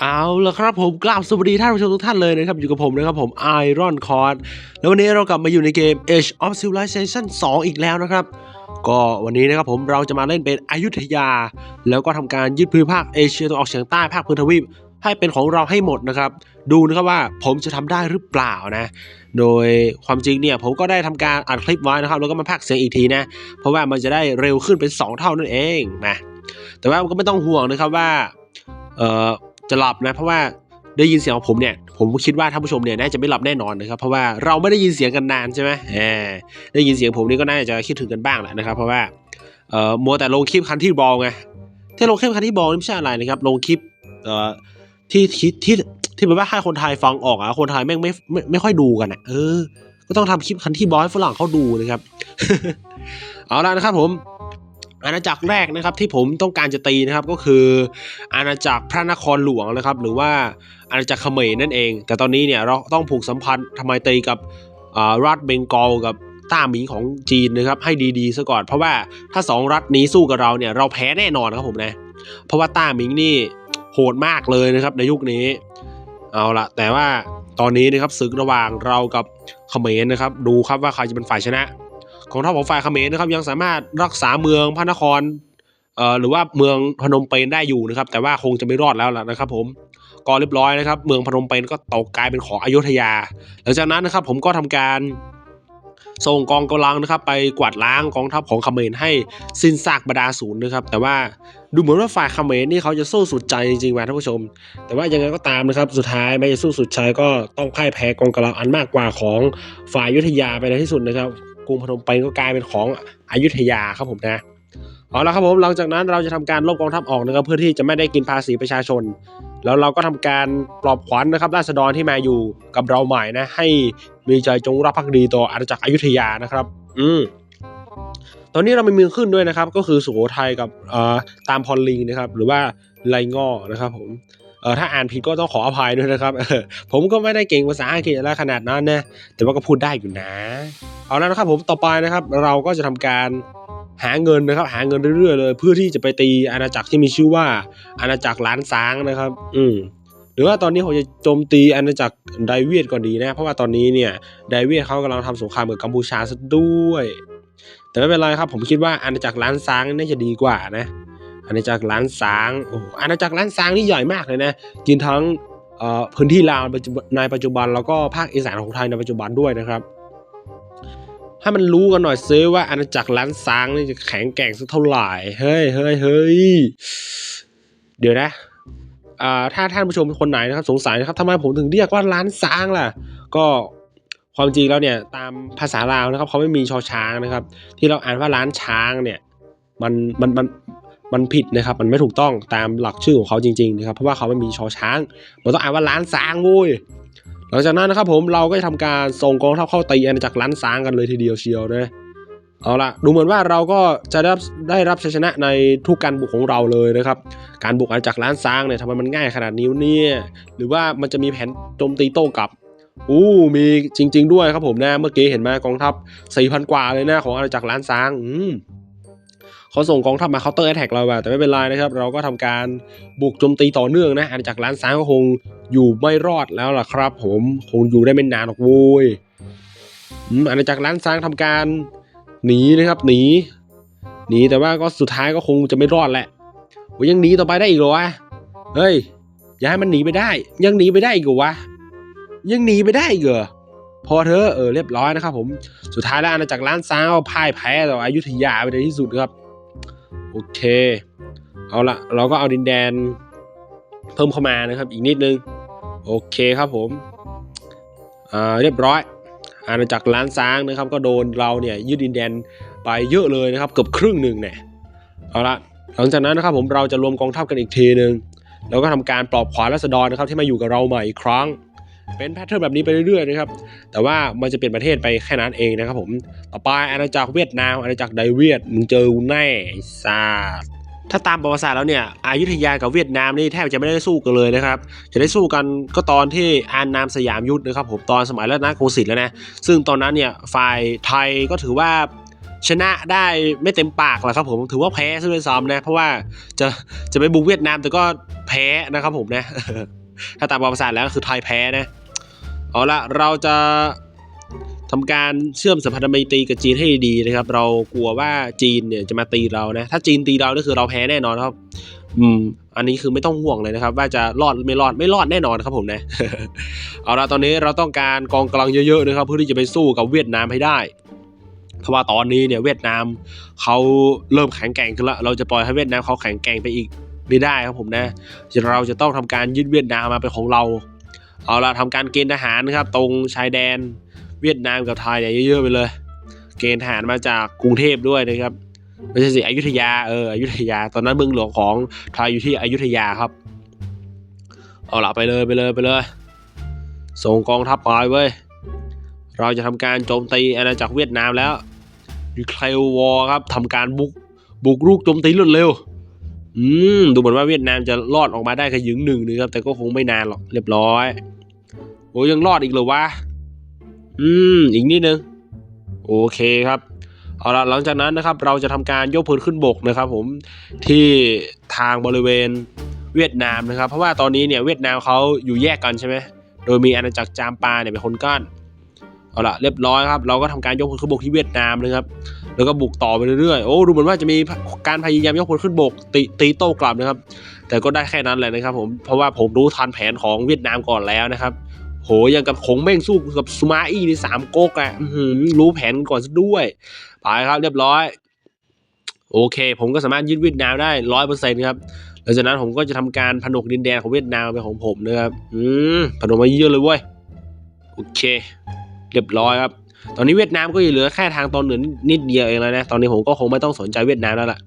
เอาละครับผมกราบสวัสดีท่านผู้ชมทุกท่านเลยนะครับอยู่กับผมนะครับผม Iron c o r d แล้ววันนี้เรากลับมาอยู่ในเกม Age of Civilization 2 อีกแล้วนะครับ ก็วันนี้นะครับผมเราจะมาเล่นเป็นอยุธยา แล้วก็ทำการยึดพื้นภาคเอเชียตะวันออกเฉียงใต้ภาคพื้นทวีปให้เป็นของเราให้หมดนะครับ ดูนะครับว่าผมจะทำได้หรือเปล่านะ โดยความจริงเนี่ยผมก็ได้ทำการอัดคลิปไว้นะครับ แล้วก็มาพากเสียงอีกทีนะ เพราะว่ามันจะได้เร็วขึ้นเป็น 2 เท่านั่นเองนะ แต่ว่าก็ไม่ต้องห่วงนะครับว่าเอ่อ จะหลับนะ เพราะว่าได้ยินเสียงของผมเนี่ย ผมคิดว่าท่านผู้ชมเนี่ยน่าจะไม่หลับแน่นอนนะครับ เพราะว่าเราไม่ได้ยินเสียงกันนานใช่ไหมแหมได้ยินเสียงผมนี่ก็น่าจะคิดถึงกันบ้างแหละนะครับ เพราะว่าเอ่อมัวแต่ลงคลิปคันที่บอลไงที่ลงคลิปคันที่บอลนี่ไม่ใช่อะไรนะครับ ลงคลิปเอ่อที่ที่ที่ที่แบบว่าให้คนไทยฟังออกอะคนไทยแม่งไม่ไม่ไม่ค่อยดูกันอะเออ ก็ต้องทำคลิปคันที่บอลให้ฝรั่งเขาดูนะครับ เอาละนะครับผม อาณาจักรแรกนะครับที่ผมต้องการจะตีนะครับก็คือ อาณาจักรพระนครหลวงนะครับ หรือว่าอาณาจักรเขมรนั่นเอง แต่ตอนนี้เนี่ยเราต้องผูกสัมพันธ์ทำไมตีกับรัฐเบงกอลกับต้าหมิงของจีนนะครับให้ดีๆซะก่อน เพราะว่าถ้าสองรัฐนี้สู้กับเราเนี่ยเราแพ้แน่นอนครับผมนะเพราะว่าต้าหมิงนี่โหดมากเลยนะครับในยุคนี้ เอาละแต่ว่าตอนนี้นะครับศึกระหว่างเรากับเขมรนะครับ ดูครับว่าใครจะเป็นฝ่ายชนะ ของทัพของฝ่ายเขมรนะครับยังสามารถรักษาเมืองพระนครเอ่อหรือว่าเมืองพนมเปญได้อยู่นะครับ แต่ว่าคงจะไม่รอดแล้วล่ะนะครับ ผมก็เรียบร้อยนะครับ เมืองพนมเปญก็ตกกลายเป็นของอยุธยา หลังจากนั้นนะครับ ผมก็ทำการส่งกองกำลังนะครับ ไปกวาดล้างกองทัพของเขมรให้สิ้นซากบรรดาศูนย์นะครับ แต่ว่าดูเหมือนว่าฝ่ายเขมรนี่เขาจะสู้สุดใจจริงๆว่ะท่านผู้ชม แต่ว่ายังไงก็ตามนะครับ สุดท้ายแม้จะสู้สุดใจก็ต้องพ่ายแพ้กองกำลังอันมากกว่าของฝ่ายอยุธยาไปในที่สุดนะครับ กรุงพนมเปญก็กลายเป็นของอยุธยาครับผมนะเอาละครับผมหลังจากนั้นเราจะทำการลบกองทัพออกนะครับเพื่อที่จะไม่ได้กินภาษีประชาชน แล้วเราก็ทำการปลอบขวัญนะครับราษฎรที่มาอยู่กับเราใหม่นะให้มีใจจงรักภักดีต่ออาณาจักรอยุธยานะครับ อืมตอนนี้เรามีเมืองขึ้นด้วยนะครับ ก็คือสุโขทัยกับเอ่อตามพรลิงนะครับ หรือว่าไลง่อนะครับผม ออถ้าอ่านผิดก็ต้องขออภัยด้วยนะครับเออผมก็ไม่ได้เก่งภาษาอังกฤษอะไรขนาดนั้นนะแต่ว่าก็พูดได้อยู่นะ เอาแล้วนะครับผมต่อไปนะครับ เราก็จะทำการหาเงินนะครับ หาเงินเรื่อยๆเลย เพื่อที่จะไปตีอาณาจักรที่มีชื่อว่าอาณาจักรล้านซ้างนะครับ อืมหรือว่าตอนนี้ผมจะโจมตีอาณาจักรไดเวียดก่อนดีนะ เพราะว่าตอนนี้เนี่ยไดเวียดเขากำลังทำสงครามกับกัมพูชาซะด้วย แต่ไม่เป็นไรครับ ผมคิดว่าอาณาจักรล้านซ้างน่าจะดีกว่านะ อาณาจักรล้านซางโอ้อาณาจักรล้านซางนี่ใหญ่มากเลยนะกินทั้งพื้นที่ลาวในปัจจุบันแล้วก็ภาคอีสานของไทยในปัจจุบันด้วยนะครับ ให้มันรู้กันหน่อยซิว่าอาณาจักรล้านซางนี่จะแข็งแกร่งสักเท่าไหร่เฮ้ยเฮ้ยเฮ้ยเดี๋ยวนะถ้าท่านผู้ชมคนไหนนะครับ สงสัยนะครับทำไมผมถึงเรียกว่าล้านซางล่ะ ก็ความจริงแล้วเนี่ยตามภาษาลาวนะครับเขาไม่มีชอช้างนะครับ ที่เราอ่านว่าล้านช้างเนี่ยมันมันมัน มันผิดนะครับ มันไม่ถูกต้องตามหลักชื่อของเขาจริงๆนะครับ เพราะว่าเขาไม่มีชอช้าง มันต้องอ่านว่าล้านซางโว้ยหลังจากนั้นนะครับผมเราก็จะทำการส่งกองทัพเข้าตีอาณาจักรล้านซางกันเลยทีเดียวเชียวนะเอาละดูเหมือนว่าเราก็จะได้รับได้รับชัยชนะในทุกการบุกของเราเลยนะครับ การบุกอาณาจักรล้านซางเนี่ยทำไมมันง่ายขนาดนี้เนี่ยหรือว่ามันจะมีแผนโจมตีโต้กลับอู้มีจริง ๆ ด้วยครับผมนะเมื่อกี้เห็นไหมกองทัพ4,000กว่าเลยนะของอาณาจักรล้านซางอืม เขาส่งกองทัพมาเคาน์เตอร์แท็กเราอะแต่ไม่เป็นไรนะครับ เราก็ทำการบุกโจมตีต่อเนื่องนะอาณาจักรล้านซ้างก็คงอยู่ไม่รอดแล้วล่ะครับ ผมคงอยู่ได้ไม่นานหรอกโว้ยอาณาจักรล้านซ้างทำการหนีนะครับหนีหนีแต่ว่าก็สุดท้ายก็คงจะไม่รอดแหละโอ้ยังหนีต่อไปได้อีกเหรอวะเฮ้ยอย่าให้มันหนีไปได้ ยังหนีไปได้อีกเหรอวะยังหนีไปได้อีกเหรอพอเธอะเออเรียบร้อยนะครับผมสุดท้ายแล้วอาณาจักรล้านซ้างก็พ่ายแพ้ต่ออยุธยาไปในที่สุดครับ โอเค เอาละเราก็เอาดินแดนเพิ่มเข้ามานะครับ อีกนิดนึง โอเคครับผมเรียบร้อย อาณาจักรล้านซ้างนะครับ ก็โดนเราเนี่ยยึดดินแดนไปเยอะเลยนะครับ เกือบครึ่งหนึ่งเนี่ยเอาละหลังจากนั้นนะครับผมเราจะรวมกองทัพกันอีกทีหนึ่งแล้วก็ทำการปลอบขวานรัษฎรนะครับ ที่มาอยู่กับเราใหม่อีกครั้ง เป็นแพทเทิร์นแบบนี้ไปเรื่อยๆนะครับ แต่ว่ามันจะเปลี่ยนประเทศไปแค่นั้นเองนะครับผม ต่อไปอาณาจักรเวียดนามอาณาจักรไดเวียดมึงเจอแน่ซาดถ้าตามประวัติศาสตร์แล้วเนี่ยอยุธยากับเวียดนามนี่แทบจะไม่ได้สู้กันเลยนะครับ จะได้สู้กันก็ตอนที่อานนามสยามยุทธนะครับผมตอนสมัยรัตนโกสินทร์แล้วนะ ซึ่งตอนนั้นเนี่ยฝ่ายไทยก็ถือว่าชนะได้ไม่เต็มปากหรอกครับผมถือว่าแพ้ซะด้วยซ้ำนะ เพราะว่าจะจะไปบุกเวียดนามแต่ก็แพ้นะครับผมนะ ถ้าตามประวัติศาสตร์แล้วคือไทยแพ้นะ เอาละเราจะทำการเชื่อมสัมพันธไมตรีกับจีนให้ดีนะครับ เรากลัวว่าจีนเนี่ยจะมาตีเรานะ ถ้าจีนตีเรานี่คือเราแพ้แน่นอนครับ อืม อันนี้คือไม่ต้องห่วงเลยนะครับ ว่าจะรอดไม่รอดไม่รอดแน่นอนครับผมนะ เอาละตอนนี้เราต้องการกองกำลังเยอะๆนะครับ เพื่อที่จะไปสู้กับเวียดนามให้ได้เพราะว่าตอนนี้เนี่ยเวียดนามเขาเริ่มแข็งแกร่งขึ้นแล้วเราจะปล่อยให้เวียดนามเขาแข็งแกร่งไปอีก ไม่ได้ครับผมนะ เราจะต้องทำการยึดเวียดนามมาเป็นของเรา เอาละทำการเกณฑ์ทหารนะครับตรงชายแดนเวียดนามกับไทยเนี่ยเยอะๆไปเลย เกณฑ์ทหารมาจากกรุงเทพด้วยนะครับไม่ใช่สิอยุธยาเอออยุธยา ตอนนั้นเมืองหลวงของไทยอยู่ที่อยุธยาครับ เอาละไปเลยไปเลยไปเลย ส่งกองทัพไปเว้ยเราจะทำการโจมตีอาณาจักรเวียดนามแล้วดีเคลวอครับทำการบุกบุกรุกโจมตีรวดเร็ว อืม ดูเหมือนว่าเวียดนามจะรอดออกมาได้แค่ยึงหนึ่งนะครับ แต่ก็คงไม่นานหรอก เรียบร้อย โอ้ยังรอดอีกเหรอวะ อืม อีกนิดนึง โอเคครับ เอาละหลังจากนั้นนะครับ เราจะทำการยกพลขึ้นบกนะครับ ผม ที่ทางบริเวณเวียดนามนะครับ เพราะว่าตอนนี้เนี่ยเวียดนามเขาอยู่แยกกันใช่ไหม โดยมีอาณาจักรจามปาเนี่ยเป็นคนกั้น เอาละเรียบร้อยครับ เราก็ทำการยกพลขึ้นบกที่เวียดนามนะครับ แล้วก็บุกต่อไปเรื่อยๆ โอ้ดูเหมือนว่าจะมีการพยายามยกพลขึ้นบกตีตีโต้กลับนะครับ แต่ก็ได้แค่นั้นแหละนะครับผมเพราะว่าผมรู้ทันแผนของเวียดนามก่อนแล้วนะครับโหยังกับขงเบ้งสู้กับซูมาอี้ในสามก๊กอะอื้อหือรู้แผนก่อนซะด้วยไปครับเรียบร้อย โอเค ผมก็สามารถยึดเวียดนามได้ร้อยเปอร์เซ็นต์ครับหลังจากนั้นผมก็จะทำการผนวกดินแดนของเวียดนามเป็นของผมนะครับอืมผนวกมาเยอะเลยเว้ยโอเค เรียบร้อยครับ ตอนนี้เวียดนามก็ยังเหลือแค่ทางตอนเหนือนิดเดียวเองแล้วนะ ตอนนี้ผมก็คงไม่ต้องสนใจเวียดนามแล้วล่ะ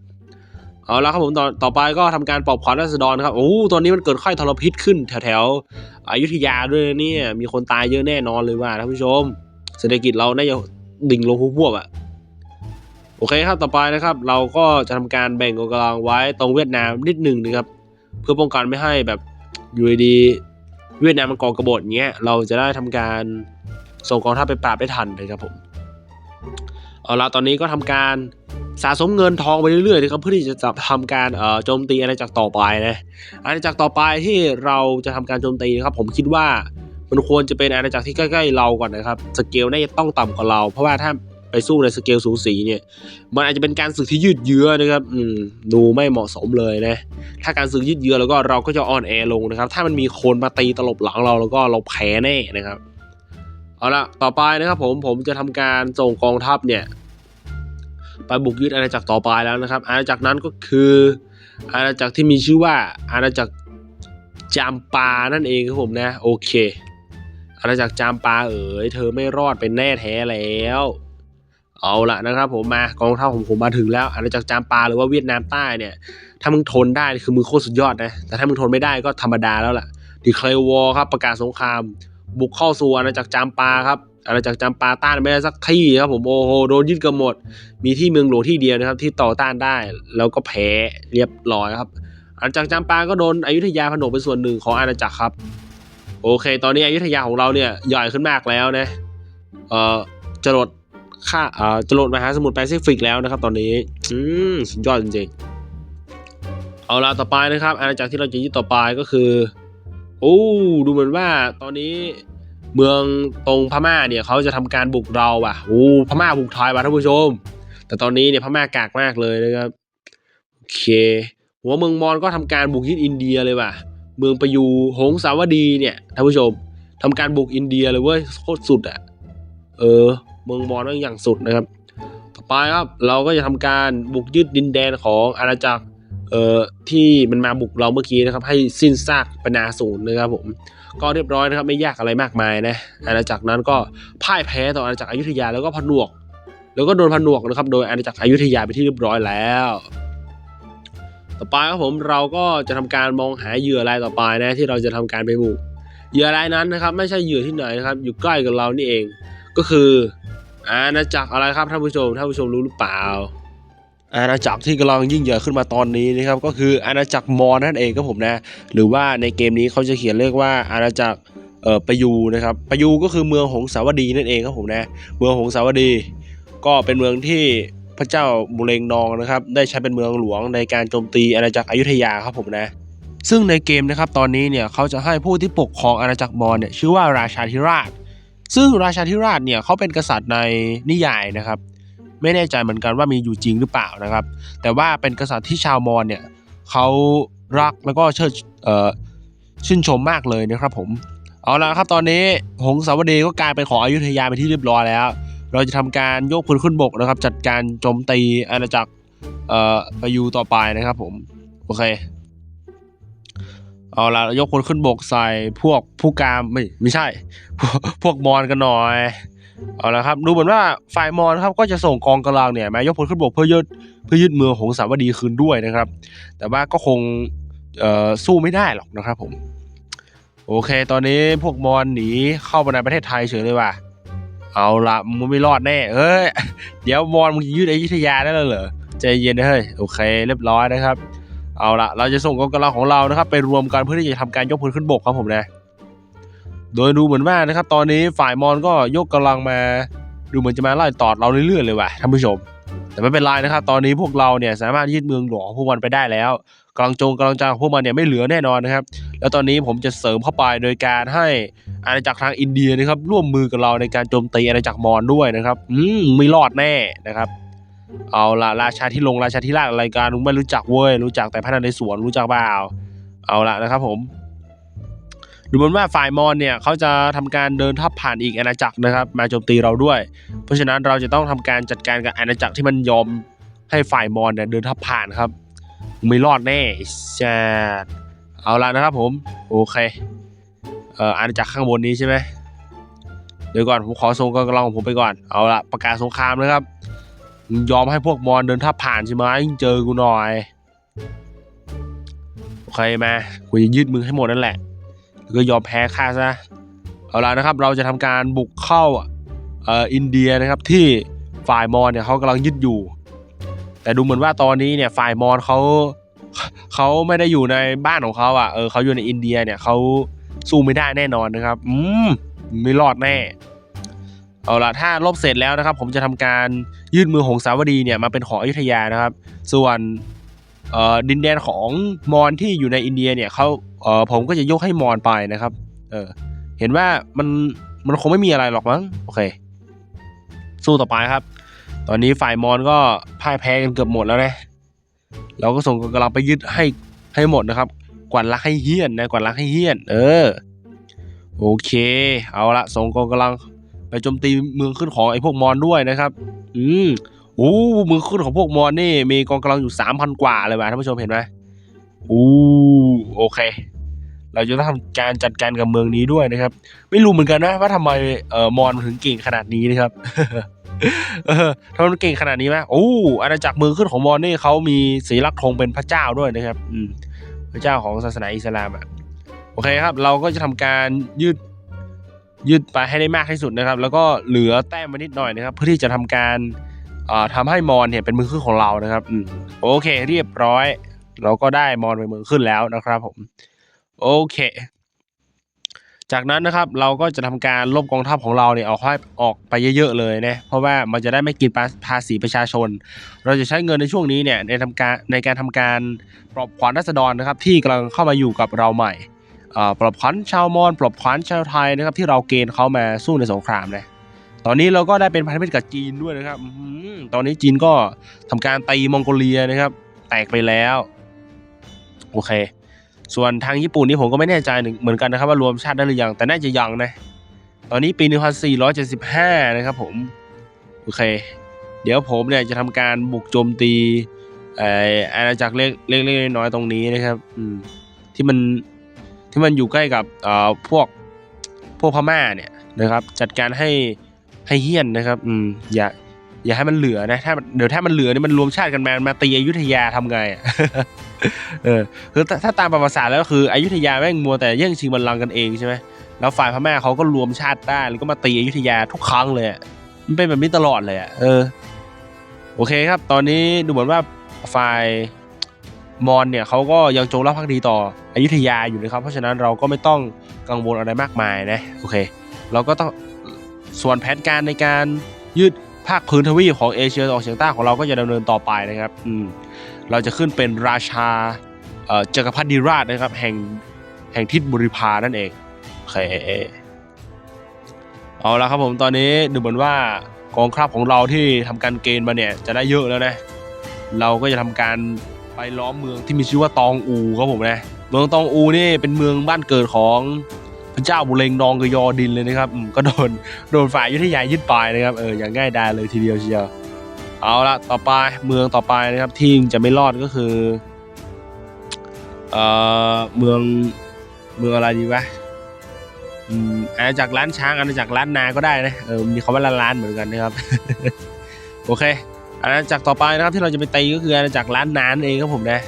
เอาละครับผมตอนต่อไปก็ทำการปอบขวัญราษฎรนะครับ โอ้ ตอนนี้มันเกิดไข้ทรพิษขึ้นแถวแถวๆอยุธยาด้วยนะเนี่ย มีคนตายเยอะแน่นอนเลยว่าท่านผู้ชม เศรษฐกิจเราน่าจะดิ่งลงพวบๆอะโอเคครับ ต่อไปนะครับ เราก็จะทำการแบ่งกองกำลังไว้ตรงเวียดนามนิดหนึ่งนะครับ เพื่อป้องกันไม่ให้แบบอยู่ดีเวียดนามมันก่อกบฏเงี้ย เราจะได้ทำการ ส่งกองทัพไปปราบได้ทันนะครับผมเอาละตอนนี้ก็ทำการสะสมเงินทองไปเรื่อยๆนะครับเพื่อที่จะจับทำการเอ่อโจมตีอาณาจักรต่อไปนะอาณาจักรต่อไปที่เราจะทำการโจมตีนะครับ ผมคิดว่ามันควรจะเป็นอาณาจักรที่ใกล้ๆเราก่อนนะครับสเกลน่าจะต้องต่ำกว่าเรา เพราะว่าถ้าไปสู้ในสเกลสูสีเนี่ยมันอาจจะเป็นการศึกที่ยืดเยื้อนะครับอืมดูไม่เหมาะสมเลยนะถ้าการศึกยืดเยื้อแล้วก็เราก็จะอ่อนแอลงนะครับ ถ้ามันมีคนมาตีตลบหลังเราแล้วก็เราแพ้แน่นะครับ เอาละต่อไปนะครับผมผมจะทำการส่งกองทัพเนี่ยไปบุกยึดอาณาจักรต่อไปแล้วนะครับ อาณาจักรนั้นก็คืออาณาจักรที่มีชื่อว่าอาณาจักรจามปานั่นเองครับผมนะโอเคอาณาจักรจามปาเอ๋ยเธอไม่รอดเป็นแน่แท้แล้ว เอาละนะครับ ผมมากองทัพของผมมาถึงแล้วอาณาจักรจามปาหรือว่าเวียดนามใต้เนี่ย ถ้ามึงทนได้คือมึงโคตรสุดยอดนะแต่ถ้ามึงทนไม่ได้ก็ธรรมดาแล้วล่ะดีเคลวอครับประกาศสงคราม บุกเข้าสู่อาณาจักรจามปาครับอาณาจักรจามปาต้านไม่ได้สักที่ครับผมโอ้โหโดนยึดกันหมด มีที่เมืองหลวงที่เดียวนะครับ ที่ต่อต้านได้แล้วก็แพ้เรียบร้อยครับอาณาจักรจามปาก็โดนอยุธยาผนวกเป็นส่วนหนึ่งของอาณาจักรครับ โอเค ตอนนี้อยุธยาของเราเนี่ยใหญ่ขึ้นมากแล้วนะเอ่อจรดค่าเอ่อจรดมหาสมุทรแปซิฟิกแล้วนะครับ ตอนนี้อืมสุดยอดจริงๆเอาละต่อไปนะครับอาณาจักรที่เราจะยึดต่อไปก็คือ โอ้ดูเหมือนว่าตอนนี้เมืองตรงพม่าเนี่ยเขาจะทำการบุกเราว่ะโอ้พม่าบุกไทยว่ะท่านผู้ชม แต่ตอนนี้เนี่ยพม่ากากมากเลยนะครับโอเค หัวเมืองมอญก็ทำการบุกยึดอินเดียเลยว่ะ เมืองประยูหงสาวดีเนี่ยท่านผู้ชมทำการบุกอินเดียเลยเว้ยโคตรสุดอะเออ เมืองมอญนั่นอย่างสุดนะครับ ต่อไปครับเราก็จะทำการบุกยึดดินแดนของอาณาจักร เอ่อที่มันมาบุกเราเมื่อกี้นะครับ ให้สิ้นซากปนาศูนย์นะครับผมก็เรียบร้อยนะครับไม่ยากอะไรมากมายนะอาณาจักรนั้นก็พ่ายแพ้ต่ออาณาจักรอยุธยาแล้วก็ผนวก แล้วก็โดนผนวกนะครับ โดยอาณาจักรอยุธยาไปที่เรียบร้อยแล้ว ต่อไปครับผมเราก็จะทำการมองหาเหยื่อรายต่อไปนะที่เราจะทำการไปบุกเหยื่อรายนั้นนะครับ ไม่ใช่เหยื่อที่ไหนนะครับ อยู่ใกล้กับเรานี่เอง ก็คืออาณาจักรอะไรครับท่านผู้ชมท่านผู้ชมรู้หรือเปล่า อาณาจักรที่กำลังยิ่งใหญ่ขึ้นมาตอนนี้นะครับก็คืออาณาจักรมอญนั่นเองครับผมนะหรือว่าในเกมนี้เขาจะเขียนเรียกว่าอาณาจักรเอ่อปยูนะครับปยูก็คือเมืองหงสาวดีนั่นเองครับผมนะเมืองหงสาวดี ก็เป็นเมืองที่พระเจ้าบุเรงนองนะครับได้ใช้เป็นเมืองหลวงในการโจมตีอาณาจักรอยุธยาครับผมนะซึ่งในเกมนะครับตอนนี้เนี่ยเขาจะให้ผู้ที่ปกครองอาณาจักรมอญเนี่ยชื่อว่าราชาธิราช ซึ่งราชาธิราชเนี่ยเขาเป็นกษัตริย์ในนิยายนะครับ ไม่แน่ใจเหมือนกันว่ามีอยู่จริงหรือเปล่านะครับ แต่ว่าเป็นกษัตริย์ที่ชาวมอญเนี่ยเขารักแล้วก็เชิดชื่นชมมากเลยนะครับผมเอาละครับตอนนี้หงสาวดีก็กลายเป็นของอยุธยาไปที่เรียบร้อยแล้ว เราจะทำการยกพลขึ้นบกนะครับ จัดการโจมตีอาณาจักรเอ่อไปยูต่อไปนะครับผมโอเคเอาละยกพลขึ้นบกใส่พวกผู้กามไม่ไม่ใช่ พวกมอญกันหน่อย เอาละครับดูเหมือนว่าฝ่ายมอญครับก็จะส่งกองกำลังเนี่ยมายกพลขึ้นบกเพื่อยึดเพื่อยึดเมืองหงสาวดีคืนด้วยนะครับ แต่ว่าก็คงสู้ไม่ได้หรอกนะครับผม โอเค ตอนนี้พวกมอญหนีเข้ามาในประเทศไทยเฉยเลยว่ะเอาละมึงไม่รอดแน่เฮ้ยเดี๋ยวมอญมึงยึดอยุธยาได้แล้วเหรอใจเย็นนะเฮ้ยโอเค เรียบร้อยนะครับ เอาละเราจะส่งกองกำลังของเรานะครับ ไปรวมกันเพื่อที่จะทำการยกพลขึ้นบกครับผมนะ โดยดูเหมือนว่านะครับตอนนี้ฝ่ายมอญก็ยกกำลังมา ดูเหมือนจะมาไล่ตอดเราเรื่อยๆเลยว่ะท่านผู้ชม แต่ไม่เป็นไรนะครับตอนนี้พวกเราเนี่ยสามารถยึดเมืองหลวงของพวกมันไปได้แล้วกำลังจงกำลังจของพวกมันเนี่ยไม่เหลือแน่นอนนะครับ แล้วตอนนี้ผมจะเสริมเข้าไปโดยการให้อาณาจักรทางอินเดียนะครับร่วมมือกับเราในการโจมตีอาณาจักรมอญด้วยนะครับ อืมไม่รอดแน่นะครับ เอาละราชาที่ลงราชาที่ราชรายการมึงไม่รู้จักเว้ยรู้จักแต่พระนเรศวรรู้จักเปล่าเอาละนะครับผม ดูเหมือนว่าฝ่ายมอญเนี่ยเขาจะทำการเดินทัพผ่านอีกอาณาจักรนะครับ มาโจมตีเราด้วย เพราะฉะนั้นเราจะต้องทำการจัดการกับอาณาจักรที่มันยอมให้ฝ่ายมอญเนี่ยเดินทัพผ่านครับมึงไม่รอดแน่ชาเอาละนะครับผมโอเคเอ่ออาณาจักรข้างบนนี้ใช่ไหมเดี๋ยวก่อนผมขอส่งกำลังของผมไปก่อนเอาละประกาศสงครามนะครับ ยอมให้พวกมอญเดินทัพผ่านใช่ไหมเจอกูหน่อยโอเคมากูจะยืดมือให้หมดนั่นแหละ ก็ยอมแพ้ข้าซะเอาละนะครับเราจะทำการบุกเข้าเอ่ออินเดียนะครับที่ฝ่ายมอญเนี่ยเขากำลังยึดอยู่ แต่ดูเหมือนว่าตอนนี้เนี่ยฝ่ายมอญเขาเขาไม่ได้อยู่ในบ้านของเขาอะเออเขาอยู่ในอินเดียเนี่ยเขาสู้ไม่ได้แน่นอนนะครับอืมไม่รอดแน่เอาละถ้าลบเสร็จแล้วนะครับ ผมจะทำการยื่นมือหงสาวดีเนี่ยมาเป็นของอยุธยานะครับ ส่วน ดินแดนของมอญที่อยู่ในอินเดียเนี่ยเขาเออผมก็จะยกให้มอญไปนะครับ เออ เห็นว่ามันมันคงไม่มีอะไรหรอกมั้งโอเค สู้ต่อไปครับ ตอนนี้ฝ่ายมอญก็พ่ายแพ้กันเกือบหมดแล้วนะเราก็ส่งกำลังไปยึดให้ให้หมดนะครับ กวาดลักให้เฮี้ยนนะกวาดลักให้เฮี้ยน เออ โอเค เอาละส่งกองกำลังไปโจมตีเมืองขึ้นของไอ้พวกมอญด้วยนะครับ อืม อ้เมืองขึ้นของพวกมอญนี่ มีกองกำลังอยู่สามพันกว่าเลยว่ะท่านผู้ชมเห็นไหมอู้โอเค เราจะต้องทำการจัดการกับเมืองนี้ด้วยนะครับ ไม่รู้เหมือนกันนะว่าทำไมเอ่อมอนถึงเก่งขนาดนี้นะครับเออทำไมมันเก่งขนาดนี้ไหมโอ้อาณาจักรเมืองขึ้นของมอญนี่เขามีสีลักษณ์ธงเป็นพระเจ้าด้วยนะครับ อืมพระเจ้าของศาสนาอิสลามอะโอเคครับ เราก็จะทำการยืดยืดไปให้ได้มากที่สุดนะครับ แล้วก็เหลือแต้มมานิดหน่อยนะครับ เพื่อที่จะทำการ ทำให้มอญเนี่ยเป็นมือขึ้นของเรานะครับอืมโอเค เรียบร้อย เราก็ได้มอญเป็นมือขึ้นแล้วนะครับผมโอเค จากนั้นนะครับเราก็จะทำการลบกองทัพของเราเนี่ยออกให้ออกไปเยอะๆเลยนะเพราะว่ามันจะได้ไม่กินภาษีประชาชน เราจะใช้เงินในช่วงนี้เนี่ยในทำการในการทำการปลอบขวัญรัษฎรนะครับ ที่กำลังเข้ามาอยู่กับเราใหม่ปลอบขวัญชาวมอญปลอบขวัญชาวไทยนะครับที่เราเกณฑ์เขามาสู้ในสงครามนะ ตอนนี้เราก็ได้เป็นพันธมิตรกับจีนด้วยนะครับตอนนี้จีนก็ทำการตีมองโกเลียนะครับ แตกไปแล้ว โอเค ส่วนทางญี่ปุ่นนี่ผมก็ไม่แน่ใจเหมือนกันนะครับ ว่ารวมชาติได้หรือยัง แต่น่าจะยังนะ ตอนนี้ปี 1475 นะครับผม โอเค เดี๋ยวผมเนี่ยจะทำการบุกโจมตีอาณาจักรเล็กๆน้อยๆตรงนี้นะครับอที่มันที่มันอยู่ใกล้กับพวกพวกพม่าเนี่ยนะครับ จัดการให้ ให้เฮี้ยนนะครับ อืมอย่าอย่าให้มันเหลือนะถ้าเดี๋ยวถ้ามันเหลือนี่มันรวมชาติกันมามาตีอยุธยาทำไงอะเออคือถ้าถ้าตามประวัติศาสตร์แล้วก็คืออยุธยาแม่งมัวแต่แย่งชิงบัลลังก์กันเองใช่ไหมแล้วฝ่ายพม่าเขาก็รวมชาติได้แล้วก็มาตีอยุธยาทุกครั้งเลยมันเป็นแบบนี้ตลอดเลยอะเออ โอเคครับ ตอนนี้ดูเหมือนว่าฝ่ายมอญเนี่ยเขาก็ยังจงรักภักดีต่ออยุธยาอยู่นะครับ เพราะฉะนั้นเราก็ไม่ต้องกังวลอะไรมากมายนะโอเค เราก็ต้อง ส่วนแผนการในการยืดภาคพื้นทวีปของเอเชียตะวันออกเฉียงใต้ของเราก็จะดำเนินต่อไปนะครับอืมเราจะขึ้นเป็นราชาเอ่อจักรพรรดิราชนะครับ แห่งแห่งทิศบุริพานั่นเองโอเคเอาละครับผมตอนนี้ดูเหมือนว่ากองทัพของเราที่ทำการเกณฑ์มาเนี่ยจะได้เยอะแล้วนะ เราก็จะทำการไปล้อมเมืองที่มีชื่อว่าตองอูครับผมนะ เมืองตองอูนี่เป็นเมืองบ้านเกิดของ พระเจ้าบุเรงนองกยอดินเลยนะครับอืมก็โดนโดนฝ่ายยุธยายึดไปนะครับเอออย่างง่ายดายเลยทีเดียวเชียวเอาละต่อไปเมืองต่อไปนะครับที่จะไม่รอดก็คือเอ่อเมืองเมืองอะไรดีวะอืมอาณาจักรล้านช้างอาณาจักรล้านนาก็ได้นะเออมีคำว่าล้านล้านเหมือนกันนะครับโอเคอาณาจักรต่อไปนะครับที่เราจะไปตีก็คืออาณาจักรล้านนานเองครับผมนะ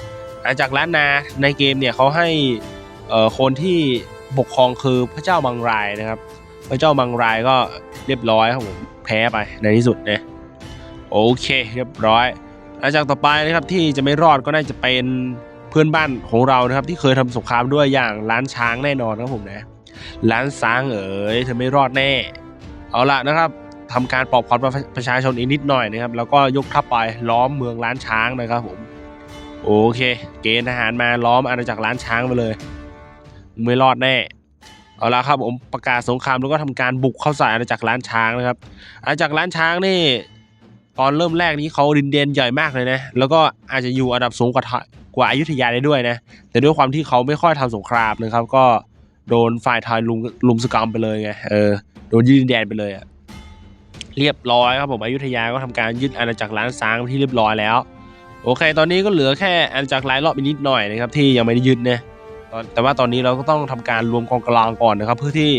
อาณาจักรล้านนาในเกมเนี่ยเขาให้เอ่อคนที่ ปกครองคือพระเจ้าบางรายนะครับ พระเจ้าบางรายก็เรียบร้อยครับผมแพ้ไปในที่สุดนะโอเคเรียบร้อยอาณาจักรต่อไปนะครับที่จะไม่รอดก็น่าจะเป็นเพื่อนบ้านของเรานะครับ ที่เคยทำสงครามด้วยอย่างล้านช้างแน่นอนครับผมนะล้านช้างเอ๋ยเธอไม่รอดแน่ เอาละนะครับทำการปลอบขวัญประประชาชนอีกนิดหน่อยนะครับแล้วก็ยกทัพไปล้อมเมืองล้านช้างนะครับผมโอเค เกณฑ์ทหารมาล้อมอาณาจักรล้านช้างไปเลย ไม่รอดแน่เอาละครับผมประกาศสงครามแล้วก็ทำการบุกเข้าใส่อาณาจักรล้านช้างนะครับอาณาจักรล้านช้างนี่ตอนเริ่มแรกนี้เขาดินเดนใหญ่มากเลยนะแล้วก็อาจจะอยู่อันดับสูงกว่ากว่าอยุธยาได้ด้วยนะแต่ด้วยความที่เขาไม่ค่อยทำสงครามนะครับ ก็โดนฝ่ายไทยลุมลุมสกรรมไปเลยไงเออโดนยึดดินแดนไปเลยอะเรียบร้อยครับผมอยุธยาก็ทำการยึดอาณาจักรล้านช้างที่เรียบร้อยแล้ว โอเค ตอนนี้ก็เหลือแค่อาณาจักรลายรอบนิดหน่อยนะครับที่ยังไม่ได้ยึดนะตอน แต่ว่าตอนนี้เราก็ต้องทำการรวมกองกลังก่อนนะครับ เพื่อที่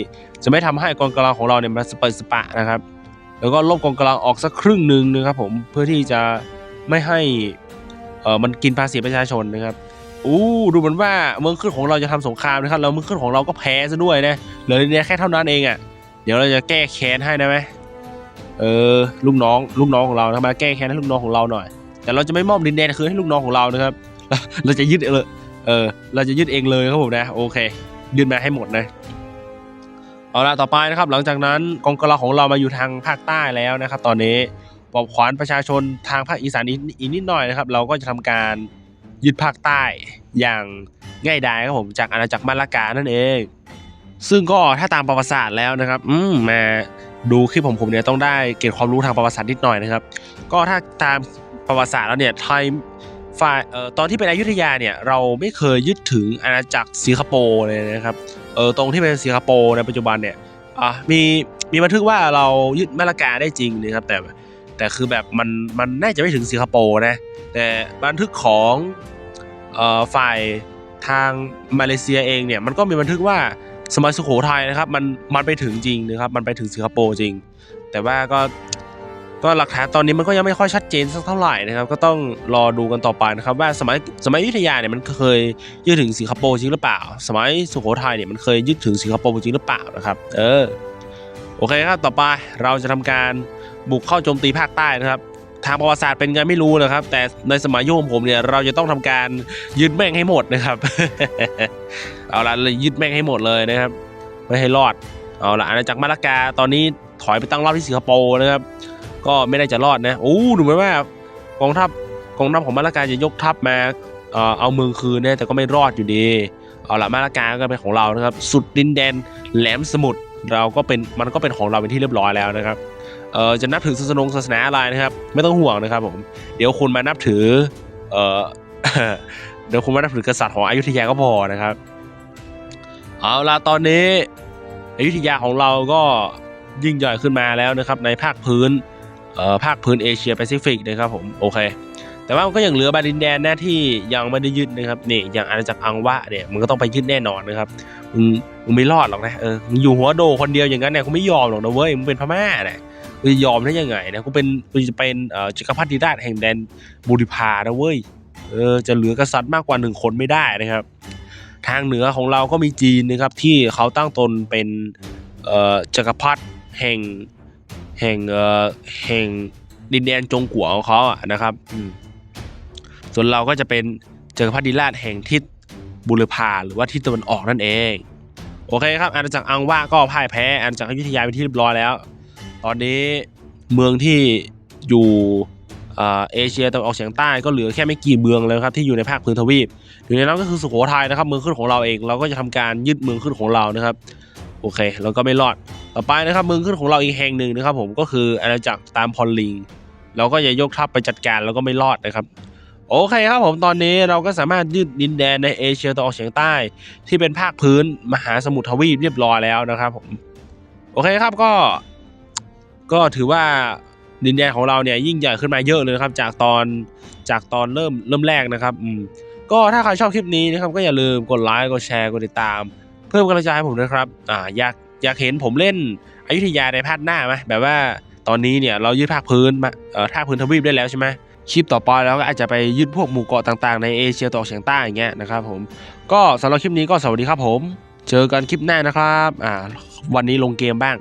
จะไม่ทำให้กองกลังของเราเนี่ยมันสเปรสปะนะครับ แล้วก็ลบกองกลังออกสักครึ่งหนึ่งนะครับ ผมเพื่อที่จะไม่ให้เออมันกินภาษีประชาชนนะครับอู้ดูเหมือนว่าเมืองขึ้นของเราจะทำสงครามนะครับแล้วเมืองขึ้นของเราก็แพ้ซะด้วยนะเหลือเนี่ยแค่เท่านั้นเองอะเดี๋ยวเราจะแก้แค้นให้ได้ไหมเออลูกน้องลูกน้องของเรานะมาแก้แค้นให้ลูกน้องของเราหน่อย แต่เราจะไม่มอบดินแดนคืนให้ลูกน้องของเรานะครับ เราจะยึดเออ เออ เราจะยึดเองเลยครับผมนะ โอเคยึดมาให้หมดนะ เอาละต่อไปนะครับ หลังจากนั้นกองกำลังของเรามาอยู่ทางภาคใต้แล้วนะครับ ตอนนี้ปลอบขวัญประชาชนทางภาคอีสานอีกนิดหน่อยนะครับ เราก็จะทำการยึดภาคใต้อย่างง่ายดายครับผมจากอาณาจักรมาลากานั่นเอง ซึ่งก็ถ้าตามประวัติศาสตร์แล้วนะครับ อืมมาดูคลิปของผมเนี่ยต้องได้เก็บความรู้ทางประวัติศาสตร์นิดหน่อยนะครับ ก็ถ้าตามประวัติศาสตร์แล้วเนี่ยไทย ฝ่ายเอ่อตอนที่เป็นอยุธยาเนี่ยเราไม่เคยยึดถึงอาณาจักรสิงคโปร์เลยนะครับเออตรงที่เป็นสิงคโปร์ในปัจจุบันเนี่ยอะมีมีบันทึกว่าเรายึดมาลากาได้จริงนะครับแต่แต่คือแบบมันมันน่าจะไม่ถึงสิงคโปร์นะแต่บันทึกของเอ่อฝ่ายทางมาเลเซียเองเนี่ยมันก็มีบันทึกว่าสมัยสุโขทัยนะครับมันมันไปถึงจริงนะครับมันไปถึงสิงคโปร์จริง แต่ว่าก็ ก็หลักฐานตอนนี้มันก็ยังไม่ค่อยชัดเจนสักเท่าไหร่นะครับ ก็ต้องรอดูกันต่อไปนะครับ ว่าสมัยสมัยอยุธยาเนี่ยมันเคยยึดถึงสิงคโปร์จริงหรือเปล่า สมัยสุโขทัยเนี่ยมันเคยยึดถึงสิงคโปร์จริงหรือเปล่านะครับ เออโอเคครับต่อไปเราจะทำการบุกเข้าโจมตีภาคใต้นะครับ ทางประวัติศาสตร์เป็นไงไม่รู้นะครับ แต่ในสมัยยุคของผมเนี่ยเราจะต้องทำการยึดแม่งให้หมดนะครับ เอาละยึดแม่งให้หมดเลยนะครับ ไม่ให้รอดเอาละอาณาจักรมาลากาตอนนี้ถอยไปตั้งรับที่สิงคโปร์นะครับ ก็ไม่ได้จะรอดนะโอ้ดูเหมว่ากองทัพกองทัพของมาลากาจะยกทัพมาเอาเมืองคืนนะแต่ก็ไม่รอดอยู่ดีเอาละมาลากาก็เป็นของเรานะครับ สุดดินแดนแหลมสมุทรเราก็เป็นมันก็เป็นของเราเป็นที่เรียบร้อยแล้วนะครับเอ่อจะนับถือศาสนงศาสนาอะไรนะครับ ไม่ต้องห่วงนะครับผมเดี๋ยวคุณมานับถือเอ่อเดี๋ยวคุณมานับถือกษัตริย์ของอยุธยาก็พอนะครับเอาละตอนนี้อยุธยาของเราก็ยิ่งใหญ่ขึ้นมาแล้วนะครับ ในภาคพื้น ภาคพื้นเอเชียแปซิฟิกนะครับผมโอเค แต่ว่ามันก็ยังเหลือบาดินแดนนะที่ยังไม่ได้ยึดนะครับนี่อย่างอาณาจักรอังวะเนี่ยมันก็ต้องไปยึดแน่นอนนะครับมึงมึงไม่รอดหรอกนะเออมึงอยู่หัวโดคนเดียวอย่างนั้นเนี่ยกูไม่ยอมหรอกนะเว้ยมึงเป็นพม่าเนี่ยกูจะยอมได้ยังไงนะกูเป็นกูจะเป็นจักรพรรดิราชแห่งแดนบูริพานะเว้ยเออจะเหลือกษัตริย์มากกว่าหนึ่งคนไม่ได้นะครับ ทางเหนือของเราก็มีจีนนะครับที่เขาตั้งตนเป็นจักรพรรดิแห่ง แห่งเอ่อแห่งดินแดนจงกัวของเขาอะนะครับอืมส่วนเราก็จะเป็นจักรพรรดิราชแห่งทิศบุรพาหรือว่าทิศตะวันออกนั่นเอง โอเคครับอาณาจักรอังวาก็พ่ายแพ้อาณาจักรอยุธยาเป็นที่เรียบร้อยแล้ว ตอนนี้เมืองที่อยู่อ่าเอเชียตะวันออกเฉียงใต้ก็เหลือแค่ไม่กี่เมืองเลยครับที่อยู่ในภาคพื้นทวีปหนึ่งในนั้นก็คือสุโขทัยนะครับเมืองขึ้นของเราเองเราก็จะทำการยึดเมืองขึ้นของเรานะครับ โอเคเราก็ไม่รอดต่อไปนะครับเมืองขึ้นของเราอีกแห่งหนึ่งนะครับ ผมก็คืออาณาจักรตามพอลลิงเราก็จะยกทัพไปจัดการแล้วก็ไม่รอดนะครับ โอเคครับผมตอนนี้เราก็สามารถยึดดินแดนในเอเชียตะวันออกเฉียงใต้ ที่เป็นภาคพื้นมหาสมุทรทวีปเรียบร้อยแล้วนะครับผมโอเคครับก็ ก็ถือว่าดินแดนของเราเนี่ยยิ่งใหญ่ขึ้นมาเยอะเลยนะครับจากตอนจากตอนเริ่มเริ่มแรกนะครับอืมก็ถ้าใครชอบคลิปนี้นะครับก็อย่าลืมกดไลค์กดแชร์กดติดตาม เพิ่มกำลังใจให้ผมด้วยครับอ่าอยากอยากเห็นผมเล่นอยุธยาในภาคหน้าไหมแบบว่าตอนนี้เนี่ยเรายึดภาคพื้นมาเอ่อภาคพื้นทวีปได้แล้วใช่ไหมคลิปต่อไปเราก็อาจจะไปยึดพวกหมู่เกาะต่างๆในเอเชียตะวันออกเฉียงใต้อย่างเงี้ยนะครับผมก็สำหรับคลิปนี้ก็สวัสดีครับผม เจอกันคลิปหน้านะครับอ่าวันนี้ลงเกมบ้าง